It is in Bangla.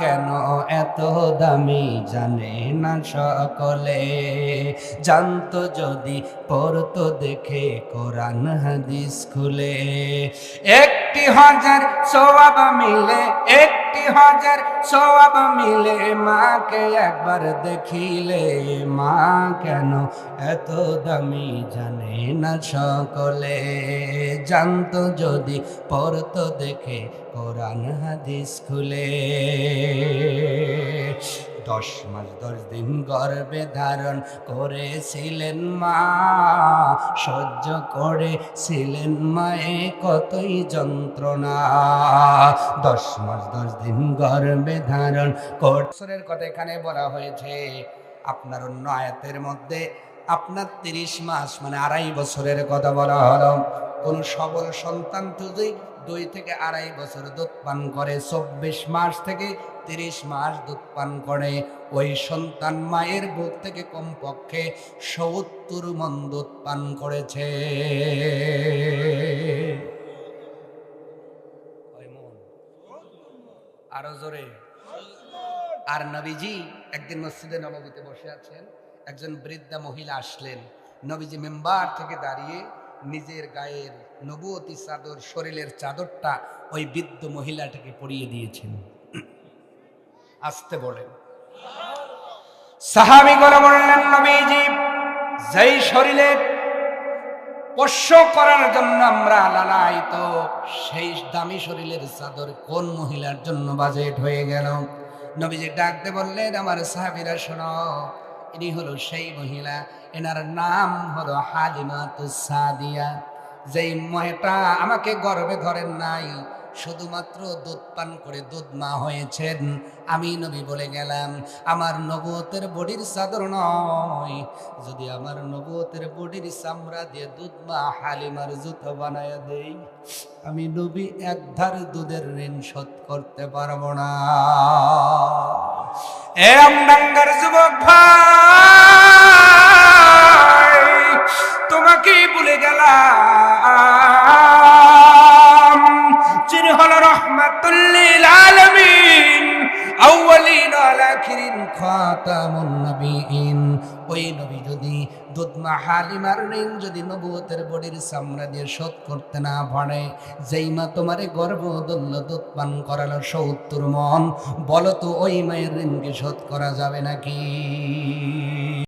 কেন এত দামি জানে না সকলে? জানতো যদি পড়তো দেখে কোরআন হাদিস খুলে। একটি হাজার সবাবা মিলে একটি হাজার সব মিলে মাকে একবার দেখিলে, মা কেন এত দামি জানে না সকলে? জানতো যদি পড়তো দেখে কোরআন হাদিস খুলে। দশ মাস, দশ দিন গর্ভে ধারণ করেছিলেন মা। সহ্য করেছিলেন মায়ে কতই যন্ত্রণা। দশ মাস, দশ দিন গর্ভে ধারণ বছরের কথা এখানে বলা হয়েছে, আপনার অন্য আয়াতের মধ্যে আপনার তিরিশ মাস মানে আড়াই বছরের কথা বলা হলো। কোন সবল সন্তান যদি দুই থেকে আড়াই বছর দুধ পান করে, চব্বিশ মাস থেকে তিরিশ মাস দুধ পান করে। ওই সন্তান মায়ের বুক থেকে কমপক্ষে সত্তর মন দুধ পান করেছে। আরও জোরে। আর নবীজি একদিন মসজিদে নবমীতে বসে আছেন। একজন বৃদ্ধা মহিলা আসলেন। নবীজি মেম্বার থেকে দাঁড়িয়ে নিজের গায়ের নবুয়তি চাদর, শরীরের চাদরটা ওই বৃদ্ধ মহিলাটাকে পরিয়ে দিয়েছেন। আসতে বলেন। সাহাবিগণ বললেন, নবীজি, যেই শরীরে পোষ্য করার জন্য আমরা লালায়িত, সেই দামি শরীরের চাদর কোন মহিলার জন্য বাজেট হয়ে গেল? নবীজি ডাকতে বললেন, আমার সাহাবিরা, শোনো ইনি হলো সেই মহিলা। এনার নাম হলো হালিমা সাদিয়া। যেই মহিলাটা আমাকে গর্বে ধরেন নাই, শুধুমাত্র দুধ পান করে দুধ মা হয়েছেন। আমি নবী বলে গেলাম, আমার নবতের বডির চাদর নয়। যদি আমার নবতের বডির চামড়া দিয়ে দুধ মা হালিমার জুতো বানায় দেই, আমি নবী এক ধার দুধের ঋণ শোধ করতে পারব না। এ আমডাঙ্গার যুবক ভাই! চির হল রহমাতুল্লিল খাতামুন ওই নবী যদি দুধমা হালিমার ঋণ যদি নবুয়তের বডির চামড়া দিয়ে শোধ করতে না পারে, যেই মা তোমারে গর্ভ দল্ল দুধ পান করালো সত্তর মন, বলো তো ওই মায়ের ঋণকে শোধ করা যাবে নাকি?